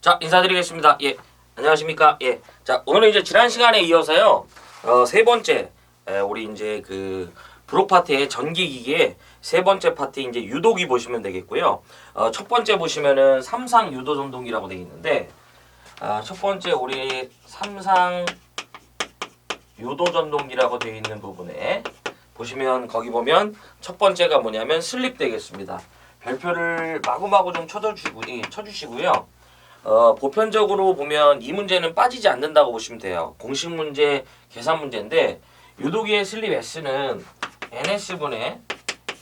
자 인사드리겠습니다. 예 안녕하십니까. 예. 자 오늘은 이제 지난 시간에 이어서요 어, 세 번째 에, 우리 이제 그 브록 파트의 전기 기기의 세 번째 파트 이제 유도기 보시면 되겠고요. 어, 첫 번째 보시면은 삼상 유도 전동기라고 되어 있는데 아, 첫 번째 우리 삼상 유도 전동기라고 되어 있는 부분에 보시면 거기 보면 첫 번째가 뭐냐면 슬립 되겠습니다. 별표를 마구마구 좀 쳐주시고, 예, 쳐주시고요. 어, 보편적으로 보면 이 문제는 빠지지 않는다고 보시면 돼요. 공식 문제, 계산 문제인데 유도기의 슬립 S는 NS분의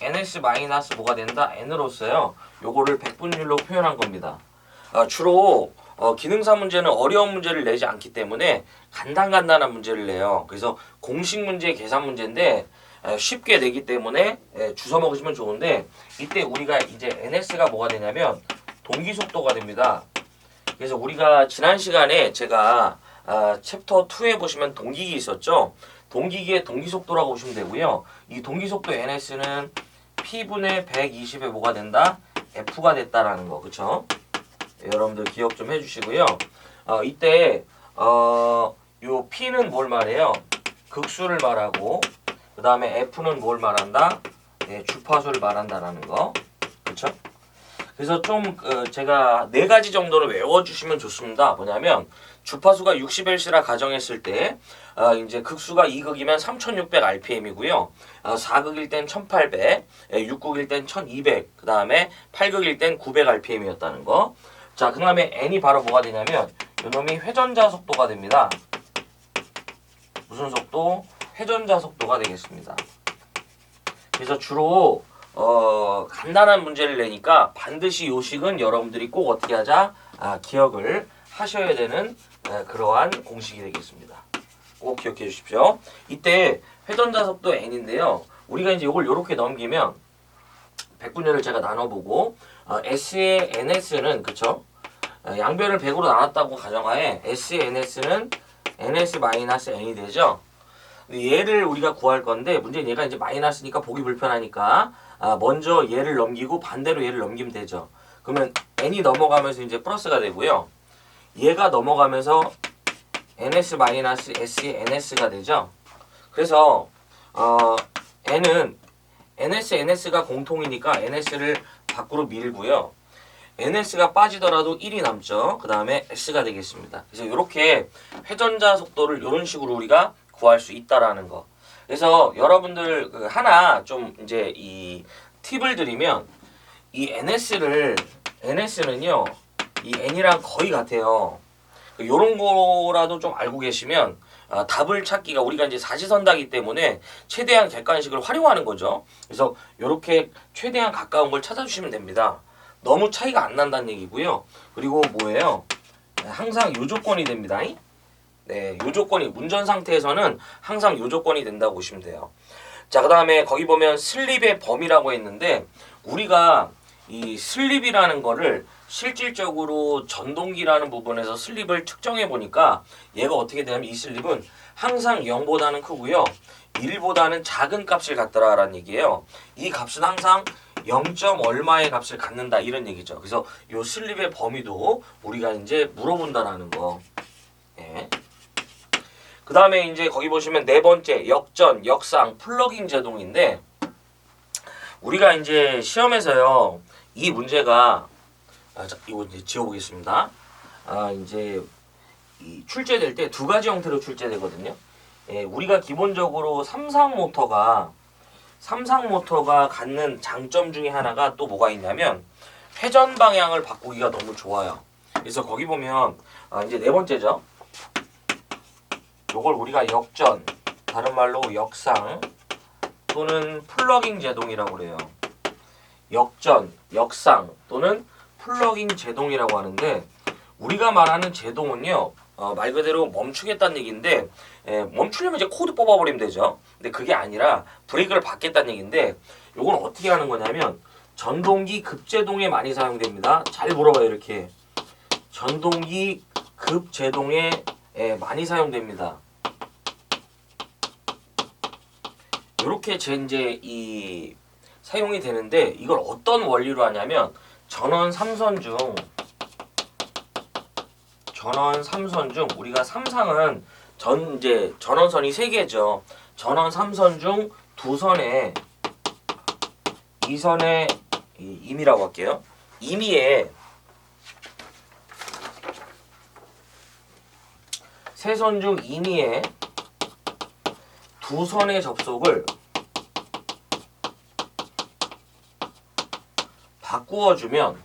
NS 마이너스 뭐가 된다? N으로써요. 요거를 백분율로 표현한 겁니다. 어, 주로 어, 기능사 문제는 어려운 문제를 내지 않기 때문에 간단간단한 문제를 내요. 그래서 공식 문제, 계산 문제인데 에, 쉽게 내기 때문에 에, 주워 먹으시면 좋은데 이때 우리가 이제 NS가 뭐가 되냐면 동기 속도가 됩니다. 그래서 우리가 지난 시간에 제가 아, 챕터 2에 보시면 동기기 있었죠. 동기기의 동기 속도라고 보시면 되고요. 이 동기 속도 NS는 P분의 120에 뭐가 된다? F가 됐다라는 거, 그쵸? 여러분들 기억 좀 해주시고요. 어, 이때 어, 요 P는 뭘 말해요? 극수를 말하고 그 다음에 F는 뭘 말한다? 네, 주파수를 말한다라는 거, 그렇죠? 그래서 좀 어, 제가 네 가지 정도를 외워주시면 좋습니다. 뭐냐면 주파수가 60Hz라 가정했을 때 어, 이제 극수가 2극이면 3600 RPM이고요. 어, 4극일 땐 1800, 6극일 땐 1200, 그 다음에 8극일 땐 900 RPM이었다는 거. 자, 그 다음에 n이 바로 뭐가 되냐면 이놈이 회전자 속도가 됩니다. 무슨 속도? 회전자 속도가 되겠습니다. 그래서 주로 어, 간단한 문제를 내니까 반드시 요식은 여러분들이 꼭 어떻게 하자? 아, 기억을 하셔야 되는 에, 그러한 공식이 되겠습니다. 꼭 기억해 주십시오. 이때 회전자 속도 n인데요. 우리가 이제 이걸 이렇게 넘기면 백분율을 제가 나눠보고 어, S의 NS는 그쵸? 어, 양변을 100으로 나눴다고 가정하에 S의 NS는 NS-N이 되죠? 얘를 우리가 구할 건데 문제는 얘가 이제 마이너스니까 보기 불편하니까 아, 먼저 얘를 넘기고 반대로 얘를 넘기면 되죠. 그러면 n이 넘어가면서 이제 플러스가 되고요. 얘가 넘어가면서 ns 마이너스 s의 ns가 되죠. 그래서 어, n은 ns ns가 공통이니까 ns를 밖으로 밀고요. ns가 빠지더라도 1이 남죠. 그 다음에 s가 되겠습니다. 그래서 이렇게 회전자 속도를 이런 식으로 우리가 구할 수 있다라는 거. 그래서 여러분들 그 하나 좀 이제 이 팁을 드리면 이 NS를 NS는요 이 N이랑 거의 같아요. 요런 거라도 좀 알고 계시면 아, 답을 찾기가 우리가 이제 사지선다기 때문에 최대한 객관식을 활용하는 거죠. 그래서 요렇게 최대한 가까운 걸 찾아주시면 됩니다. 너무 차이가 안 난다는 얘기고요. 그리고 뭐예요? 항상 요 조건이 됩니다. 네, 요 조건이 운전 상태에서는 항상 요 조건이 된다고 보시면 돼요. 자, 그 다음에 거기 보면 슬립의 범위라고 했는데 우리가 이 슬립이라는 거를 실질적으로 전동기라는 부분에서 슬립을 측정해 보니까 얘가 어떻게 되냐면 이 슬립은 항상 0보다는 크고요. 1보다는 작은 값을 갖더라라는 얘기예요. 이 값은 항상 0. 얼마의 값을 갖는다 이런 얘기죠. 그래서 요 슬립의 범위도 우리가 이제 물어본다라는 거. 예. 그 다음에 이제 거기 보시면 네 번째 역전, 역상, 플러깅 제동인데 우리가 이제 시험에서요 이 문제가 아, 자, 이거 이제 지워보겠습니다. 아 이제 이 출제될 때 두 가지 형태로 출제되거든요. 예, 우리가 기본적으로 삼상 모터가 삼상 모터가 갖는 장점 중에 하나가 또 뭐가 있냐면 회전 방향을 바꾸기가 너무 좋아요. 그래서 거기 보면 아, 이제 네 번째죠. 요걸 우리가 역전, 다른 말로 역상 또는 플러깅 제동이라고 그래요. 역전, 역상 또는 플러깅 제동이라고 하는데 우리가 말하는 제동은요 어, 말 그대로 멈추겠다는 얘기인데 에, 멈추려면 이제 코드 뽑아버리면 되죠. 근데 그게 아니라 브레이크를 받겠다는 얘기인데 요건 어떻게 하는 거냐면 전동기 급제동에 많이 사용됩니다. 잘 물어봐요 이렇게 전동기 급제동에 에, 많이 사용됩니다. 이렇게 제 이제 이 사용이 되는데 이걸 어떤 원리로 하냐면 전원 3선 중 전원 3선 중 우리가 3상은 전 이제 전원선이 세 개죠. 전원 3선 중두 선에 이 선의 이 임이라고 할게요. 임의에 세선중 임의에 두 선의 접속을 바꾸어 주면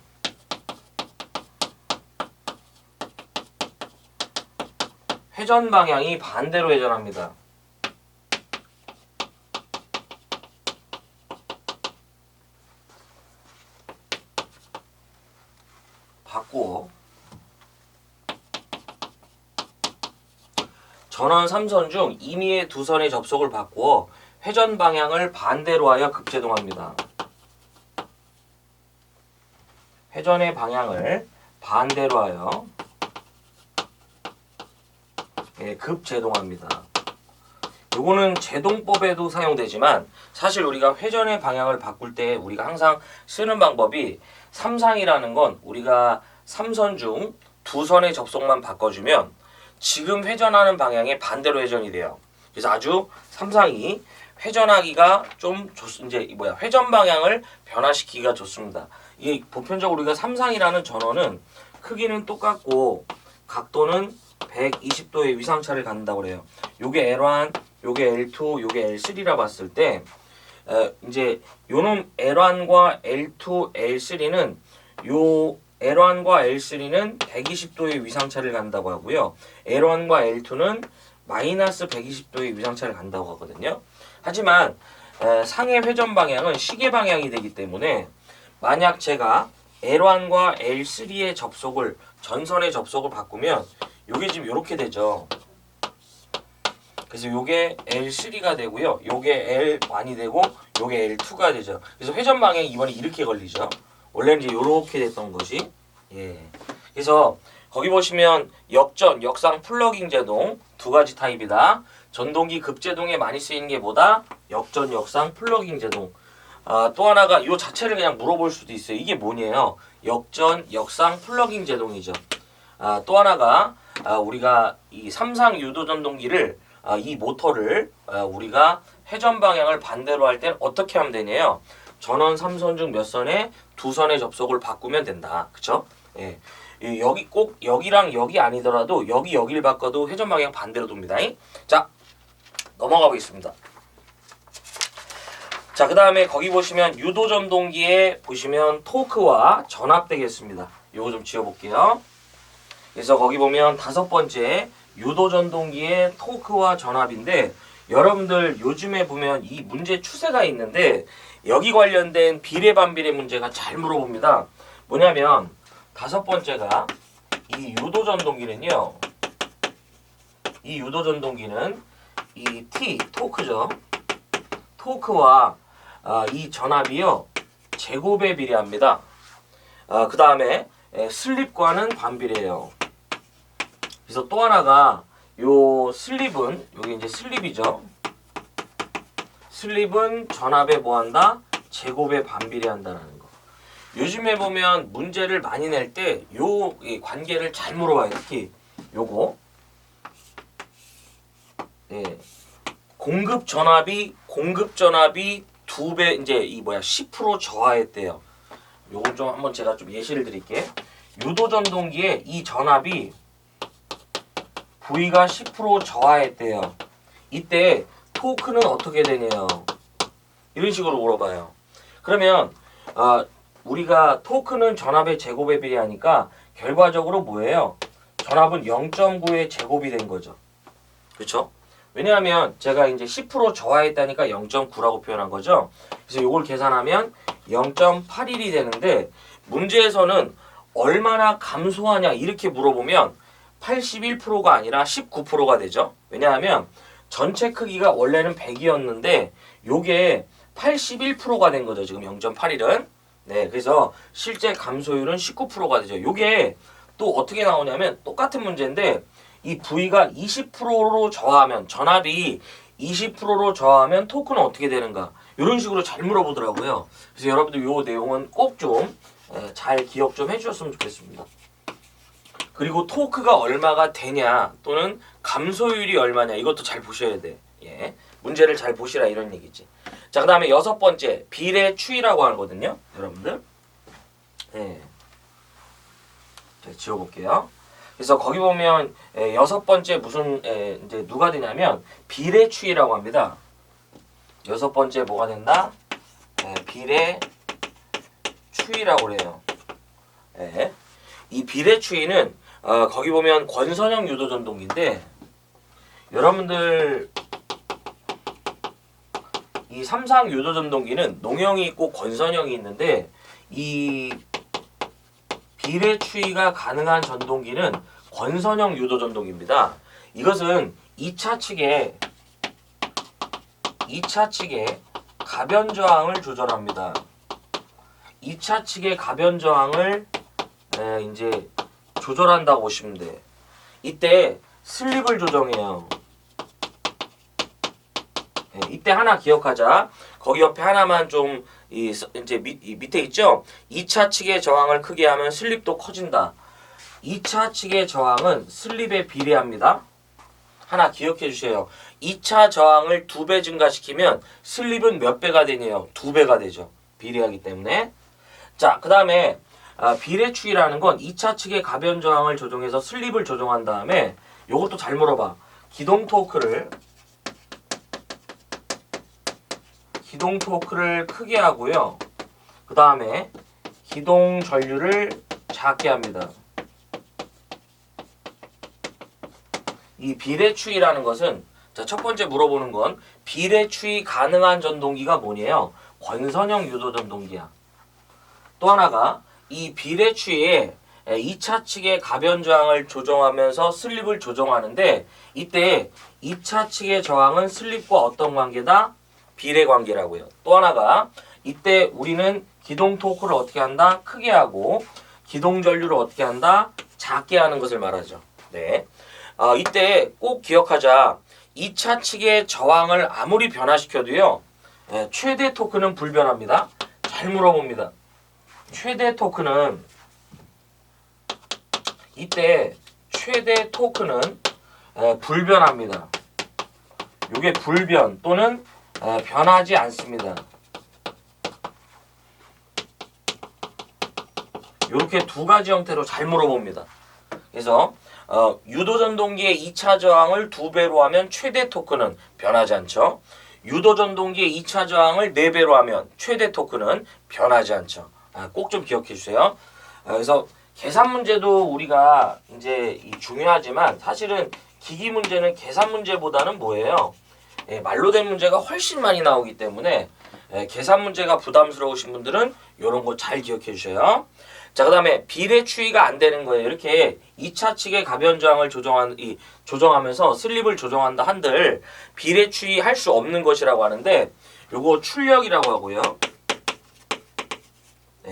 회전 방향이 반대로 회전합니다. 바꾸어 전원 3선 중 임의의 두 선의 접속을 바꾸어 회전 방향을 반대로 하여 급제동합니다. 회전의 방향을 반대로 하여 예, 급제동합니다. 요거는 제동법에도 사용되지만 사실 우리가 회전의 방향을 바꿀 때 우리가 항상 쓰는 방법이 삼상이라는 건 우리가 삼선 중 두 선의 접속만 바꿔주면 지금 회전하는 방향의 반대로 회전이 돼요. 그래서 아주 삼상이 회전하기가 좀 좋, 이제 이 뭐야 회전 방향을 변화시키기가 좋습니다. 이게 보편적으로 우리가 삼상이라는 전원은 크기는 똑같고 각도는 120도의 위상차를 갖는다고 그래요. 요게 L1, 요게 L2, 요게 L3라 봤을 때 에, 이제 요놈 L1과 L2, L3는 요 L1과 L3는 120도의 위상차를 간다고 하고요. L1과 L2는 마이너스 120도의 위상차를 간다고 하거든요. 하지만 에, 상의 회전 방향은 시계 방향이 되기 때문에 만약 제가 L1과 L3의 접속을 전선의 접속을 바꾸면 요게 지금 요렇게 되죠. 그래서 요게 L3가 되고요. 요게 L1이 되고 요게 L2가 되죠. 그래서 회전 방향이 이번에 이렇게 걸리죠. 원래는 이제 요렇게 됐던 것이 예. 그래서 거기 보시면 역전, 역상 플러깅 제동 두 가지 타입이다. 전동기 급제동에 많이 쓰이는 게 뭐다? 역전, 역상 플러깅 제동. 아, 또 하나가 요 자체를 그냥 물어볼 수도 있어요. 이게 뭐냐요? 역전, 역상 플러깅 제동이죠. 아, 또 하나가 아, 우리가 이 삼상 유도 전동기를 아, 이 모터를 아, 우리가 회전 방향을 반대로 할 땐 어떻게 하면 되냐요? 전원 3선 중 몇 선에 두 선의 접속을 바꾸면 된다. 그쵸? 예. 이 여기 꼭 여기랑 여기 아니더라도 여기 여기를 바꿔도 회전 방향 반대로 돕니다. 자, 넘어가 보겠습니다. 자, 그 다음에 거기 보시면 유도 전동기에 보시면 토크와 전압 되겠습니다. 요거 좀 지워볼게요. 그래서 거기 보면 다섯 번째 유도 전동기의 토크와 전압인데 여러분들 요즘에 보면 이 문제 추세가 있는데 여기 관련된 비례 반비례 문제가 잘 물어봅니다. 뭐냐면 다섯 번째가 이 유도 전동기는요. 이 유도 전동기는 이 T 토크죠. 토크와 아, 이 전압이요 제곱에 비례합니다. 아, 그 다음에 슬립과는 반비례해요. 그래서 또 하나가 요 슬립은 여기 이제 슬립이죠. 슬립은 전압에 뭐한다? 제곱에 반비례한다는 거. 요즘에 보면 문제를 많이 낼 때 요 관계를 잘 물어봐요. 특히 요거. 예. 공급 전압이 공급 전압이 두 배 이제 이 뭐야 10% 저하했대요. 요거 좀 한번 제가 좀 예시를 드릴게. 유도 전동기에 이 전압이 V가 10% 저하했대요. 이때 토크는 어떻게 되냐요? 이런 식으로 물어봐요. 그러면 아, 우리가 토크는 전압의 제곱에 비례하니까 결과적으로 뭐예요? 전압은 0.9의 제곱이 된 거죠. 그렇죠? 왜냐하면 제가 이제 10% 저하했다니까 0.9라고 표현한 거죠. 그래서 이걸 계산하면 0.81이 되는데 문제에서는 얼마나 감소하냐 이렇게 물어보면 81%가 아니라 19%가 되죠. 왜냐하면 전체 크기가 원래는 100이었는데 요게 81%가 된 거죠. 지금 0.81은. 네, 그래서 실제 감소율은 19%가 되죠. 요게 또 어떻게 나오냐면 똑같은 문제인데 이 V가 20%로 저하면 전압이 20%로 저하면 토크는 어떻게 되는가? 이런 식으로 잘 물어보더라고요. 그래서 여러분들 요 내용은 꼭 좀 잘 기억 좀 해주셨으면 좋겠습니다. 그 그리고 토크가 얼마가 되냐 또는 감소율이 얼마냐 이것도 잘 보셔야 돼. 예. 문제를 잘 보시라 이런 얘기지. 자, 그다음에 여섯 번째 비례 추이라고 하거든요. 여러분들. 예. 자, 지워 볼게요. 그래서 거기 보면 에, 여섯 번째 무슨 에, 이제 누가 되냐면 비례 추이라고 합니다. 여섯 번째 뭐가 된다? 에, 비례 추이라고 그래요. 예. 이 비례 추이는 어, 거기 보면 권선형 유도 전동기인데 여러분들 이 삼상 유도 전동기는 농형이 있고 권선형이 있는데 이 비례 추이가 가능한 전동기는 권선형 유도 전동기입니다. 이것은 2차 측에 2차 측에 가변 저항을 조절합니다. 2차 측의 가변 저항을 에, 이제 조절한다고 보시면 돼. 이때 슬립을 조정해요. 예, 이때 하나 기억하자. 거기 옆에 하나만 좀 이, 이제 밑, 이 밑에 있죠? 2차 측의 저항을 크게 하면 슬립도 커진다. 2차 측의 저항은 슬립에 비례합니다. 하나 기억해 주세요. 2차 저항을 두배 증가시키면 슬립은 몇 배가 되냐요? 두 배가 되죠. 비례하기 때문에. 자, 그 다음에 아, 비례추이라는 건 2차 측의 가변 저항을 조정해서 슬립을 조정한 다음에 요것도 잘 물어봐. 기동 토크를 기동 토크를 크게 하고요. 그 다음에 기동 전류를 작게 합니다. 이 비례추이라는 것은 자, 첫 번째 물어보는 건 비례추이 가능한 전동기가 뭐냐요? 권선형 유도 전동기야. 또 하나가 이 비례추이에 2차 측의 가변 저항을 조정하면서 슬립을 조정하는데 이때 2차 측의 저항은 슬립과 어떤 관계다? 비례 관계라고요. 또 하나가 이때 우리는 기동 토크를 어떻게 한다? 크게 하고 기동 전류를 어떻게 한다? 작게 하는 것을 말하죠. 네. 아, 이때 꼭 기억하자. 2차 측의 저항을 아무리 변화시켜도요. 예, 최대 토크는 불변합니다. 잘 물어봅니다. 최대 토크는 이때 최대 토크는 에, 불변합니다. 이게 불변 또는 에, 변하지 않습니다. 이렇게 두 가지 형태로 잘 물어봅니다. 그래서 어, 유도 전동기의 2차 저항을 두 배로 하면 최대 토크는 변하지 않죠. 유도 전동기의 2차 저항을 4배로 하면 최대 토크는 변하지 않죠. 아, 꼭좀 기억해 주세요. 아, 그래서 계산 문제도 우리가 이제 이 중요하지만 사실은 기기 문제는 계산 문제보다는 뭐예요? 예, 말로 된 문제가 훨씬 많이 나오기 때문에 예, 계산 문제가 부담스러우신 분들은 이런 거 잘 기억해 주셔요. 자, 그 다음에 비례 추이가 안 되는 거예요. 이렇게 2차 측의 가변 저항을 조정한 이 조정하면서 슬립을 조정한다 한들 비례 추이 할 수 없는 것이라고 하는데 요거 출력이라고 하고요.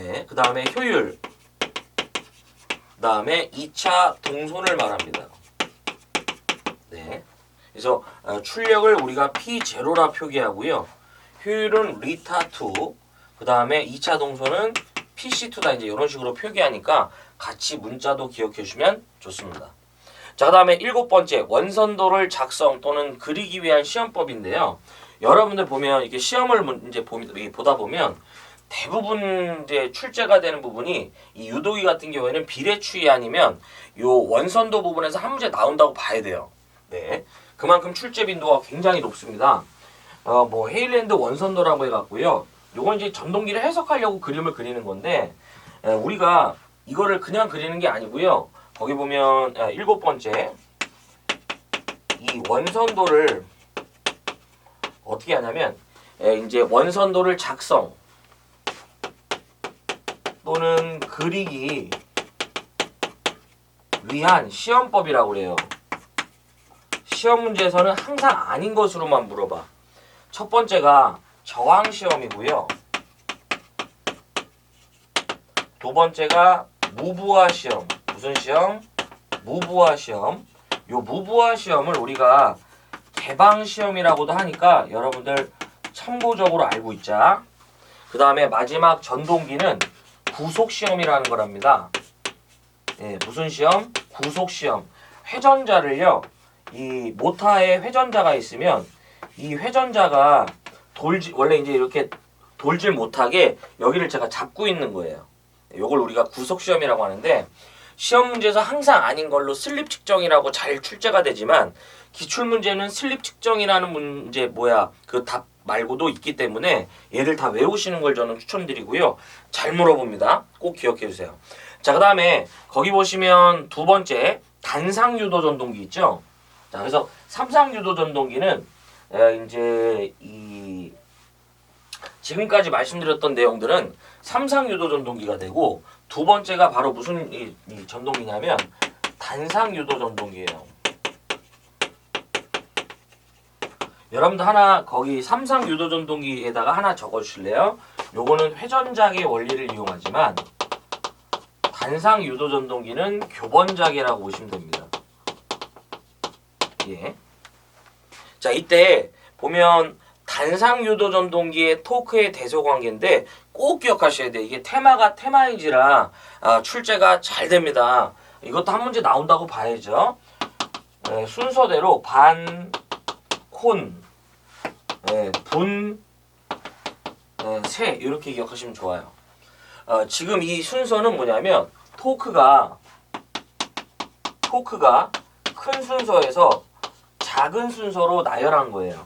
네, 그 다음에 효율. 그 다음에 2차 동선을 말합니다. 네. 그래서 어, 출력을 우리가 P0라 표기하고요. 효율은 리타2. 그 다음에 2차 동선은 PC2다. 이제 이런 식으로 표기하니까 같이 문자도 기억해 주시면 좋습니다. 자, 그 다음에 일곱 번째, 원선도를 작성 또는 그리기 위한 시험법인데요. 여러분들 보면 이게 시험을 문- 이제 보- 보다 보면 대부분 이제 출제가 되는 부분이 이 유도기 같은 경우에는 비례추이 아니면 요 원선도 부분에서 한 문제 나온다고 봐야 돼요. 네. 그만큼 출제 빈도가 굉장히 높습니다. 어, 뭐 헤일랜드 원선도라고 해갖고요. 요건 이제 전동기를 해석하려고 그림을 그리는 건데 에, 우리가 이거를 그냥 그리는 게 아니고요. 거기 보면 에, 일곱 번째 이 원선도를 어떻게 하냐면 에, 이제 원선도를 작성 또는 그리기 위한 시험법이라고 그래요. 시험 문제에서는 항상 아닌 것으로만 물어봐. 첫 번째가 저항 시험이고요. 두 번째가 무부하 시험. 무슨 시험? 무부하 시험. 요 무부하 시험을 우리가 개방 시험이라고도 하니까 여러분들 참고적으로 알고 있자. 그 다음에 마지막 전동기는 구속 시험이라는 거랍니다. 예, 무슨 시험? 구속 시험. 회전자를요. 이 모타에 회전자가 있으면 이 회전자가 돌지 원래 이제 이렇게 돌질 못하게 여기를 제가 잡고 있는 거예요. 요걸 우리가 구속 시험이라고 하는데 시험 문제에서 항상 아닌 걸로 슬립 측정이라고 잘 출제가 되지만 기출 문제는 슬립 측정이라는 문제 뭐야 그 답 말고도 있기 때문에 얘를 다 외우시는 걸 저는 추천드리고요. 잘 물어봅니다. 꼭 기억해 주세요. 자, 그 다음에 거기 보시면 두 번째 단상 유도 전동기 있죠? 자, 그래서 삼상 유도 전동기는 에, 이제 이 지금까지 말씀드렸던 내용들은 삼상 유도 전동기가 되고 두 번째가 바로 무슨 이, 이 전동기냐면 단상 유도 전동기예요. 여러분들 하나 거기 삼상 유도 전동기에다가 하나 적어 주실래요? 요거는 회전작의 원리를 이용하지만 단상 유도 전동기는 교번작이라고 보시면 됩니다. 예. 자, 이때 보면 단상 유도 전동기의 토크의 대소 관계인데 꼭 기억하셔야 돼요. 이게 테마가 테마이지라 아, 출제가 잘 됩니다. 이것도 한 문제 나온다고 봐야죠. 예, 순서대로 반, 콘, 예, 분, 예, 세 이렇게 기억하시면 좋아요. 어, 지금 이 순서는 뭐냐면 토크가 토크가 큰 순서에서 작은 순서로 나열한 거예요.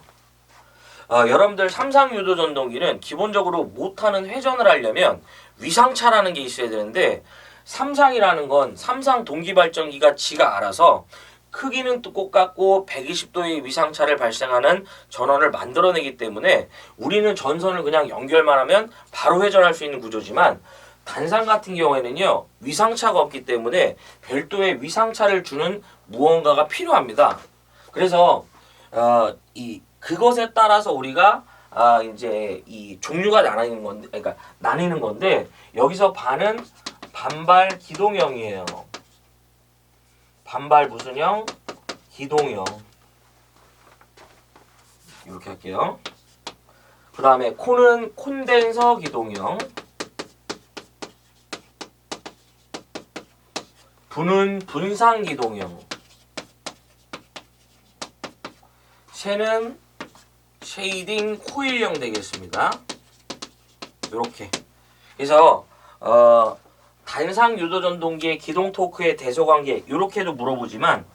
어, 여러분들 삼상 유도 전동기는 기본적으로 못하는 회전을 하려면 위상차라는 게 있어야 되는데 삼상이라는 건 삼상 동기 발전기가 지가 알아서 크기는 똑같고 120도의 위상차를 발생하는 전원을 만들어내기 때문에 우리는 전선을 그냥 연결만 하면 바로 회전할 수 있는 구조지만 단상 같은 경우에는요 위상차가 없기 때문에 별도의 위상차를 주는 무언가가 필요합니다. 그래서 어, 이 그것에 따라서 우리가 아 이제 이 종류가 나뉘는 건데 그러니까 나뉘는 건데 여기서 반은 반발 기동형이에요. 반발 무슨 형? 기동형. 이렇게 할게요. 그 다음에 콘은 콘덴서 기동형. 분은 분상 기동형. 쉐는 쉐이딩 코일형 되겠습니다. 이렇게. 그래서 어, 단상 유도 전동기의 기동 토크의 대소 관계 이렇게도 물어보지만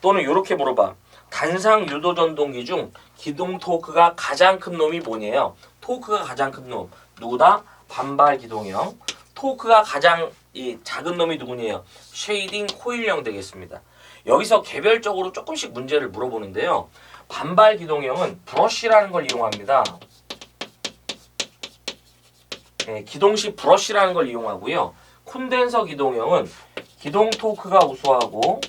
또는 이렇게 물어봐. 단상 유도 전동기 중 기동 토크가 가장 큰 놈이 뭐냐요? 토크가 가장 큰 놈. 누구다? 반발 기동형. 토크가 가장 이 작은 놈이 누구냐요? 쉐이딩 코일형 되겠습니다. 여기서 개별적으로 조금씩 문제를 물어보는데요. 반발 기동형은 브러쉬라는 걸 이용합니다. 예, 기동식 브러쉬라는 걸 이용하고요. 콘덴서 기동형은 기동 토크가 우수하고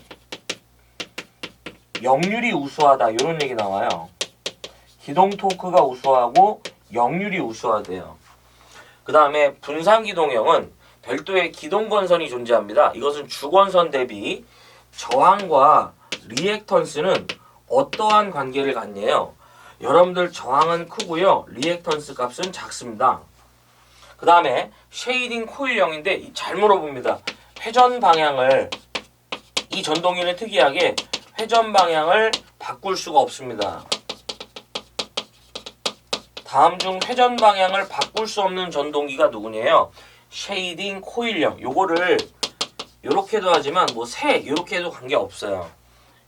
역률이 우수하다 이런 얘기 나와요. 기동 토크가 우수하고 역률이 우수하대요. 그 다음에 분산 기동형은 별도의 기동 건선이 존재합니다. 이것은 주건선 대비 저항과 리액턴스는 어떠한 관계를 갖냐요? 여러분들 저항은 크고요. 리액턴스 값은 작습니다. 그 다음에 쉐이딩 코일형인데 잘 물어봅니다. 회전 방향을 이 전동기는 특이하게 회전 방향을 바꿀 수가 없습니다. 다음 중 회전 방향을 바꿀 수 없는 전동기가 누구냐요? 쉐이딩 코일형. 요거를 요렇게도 하지만 뭐새 요렇게 해도 관계 없어요.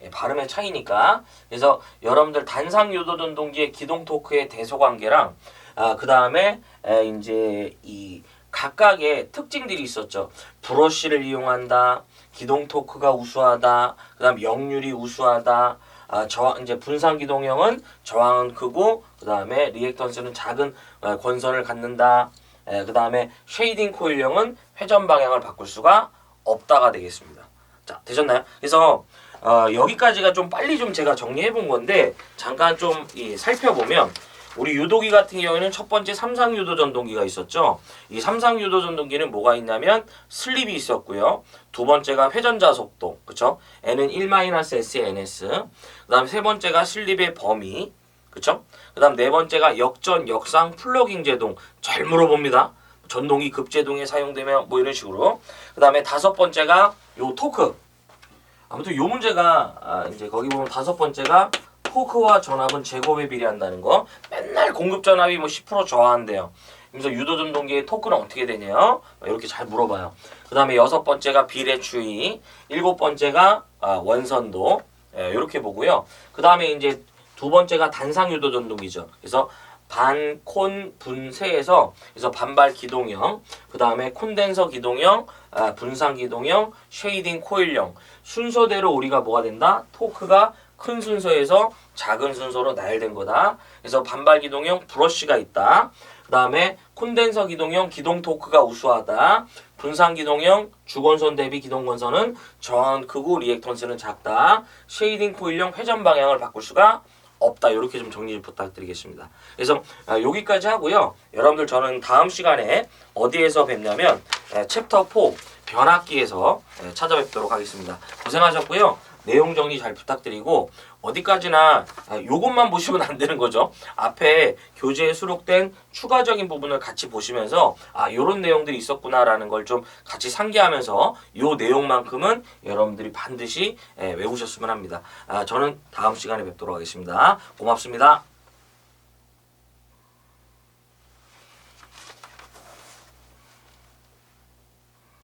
예, 발음의 차이니까. 그래서 여러분들 단상 유도 전동기의 기동 토크의 대소 관계랑 아, 그 다음에 이제 이 각각의 특징들이 있었죠. 브러쉬를 이용한다. 기동 토크가 우수하다. 그다음 역률이 우수하다. 아, 저항 이제 분산 기동형은 저항은 크고 그다음에 리액턴스는 작은 어, 권선을 갖는다. 에, 그다음에 쉐이딩 코일형은 회전 방향을 바꿀 수가 없다가 되겠습니다. 자, 되셨나요? 그래서 어, 여기까지가 좀 빨리 좀 제가 정리해 본 건데 잠깐 좀 이, 살펴보면 우리 유도기 같은 경우에는 첫 번째 삼상 유도 전동기가 있었죠. 이 삼상 유도 전동기는 뭐가 있냐면 슬립이 있었고요. 두 번째가 회전자 속도, 그쵸? n은 1-s의 ns. 그다음 세 번째가 슬립의 범위, 그쵸? 그다음 네 번째가 역전, 역상, 플러깅 제동. 잘 물어봅니다. 전동기 급제동에 사용되면 뭐 이런 식으로. 그다음에 다섯 번째가 요 토크. 아무튼 요 문제가 아, 이제 거기 보면 다섯 번째가 토크와 전압은 제곱에 비례한다는 거. 맨날 공급 전압이 뭐 10% 저하한대요. 그래서 유도 전 동기의 토크는 어떻게 되냐? 이렇게 잘 물어봐요. 그 다음에 여섯 번째가 비례추이, 일곱 번째가 아, 원선도 예, 이렇게 보고요. 그 다음에 이제 두 번째가 단상 유도 전동기죠. 그래서 반 콘 분쇄에서 그래서 반발 기동형, 그 다음에 콘덴서 기동형, 아, 분산 기동형, 쉐이딩 코일형 순서대로 우리가 뭐가 된다? 토크가 큰 순서에서 작은 순서로 나열된 거다. 그래서 반발 기동형 브러쉬가 있다. 그 다음에 콘덴서 기동형 기동 토크가 우수하다. 분산 기동형 주건선 대비 기동 건선은 저항은 크고 리액턴스는 작다. 쉐이딩 코일형 회전 방향을 바꿀 수가 없다. 이렇게 좀 정리 부탁드리겠습니다. 그래서 아, 여기까지 하고요. 여러분들 저는 다음 시간에 어디에서 뵙냐면 에, 챕터 4 변압기에서 에, 찾아뵙도록 하겠습니다. 고생하셨고요. 내용 정리 잘 부탁드리고 어디까지나 아, 요것만 보시면 안 되는 거죠. 앞에 교재에 수록된 추가적인 부분을 같이 보시면서 아 요런 내용들이 있었구나라는 걸 좀 같이 상기하면서 요 내용만큼은 여러분들이 반드시 에, 외우셨으면 합니다. 아, 저는 다음 시간에 뵙도록 하겠습니다. 고맙습니다.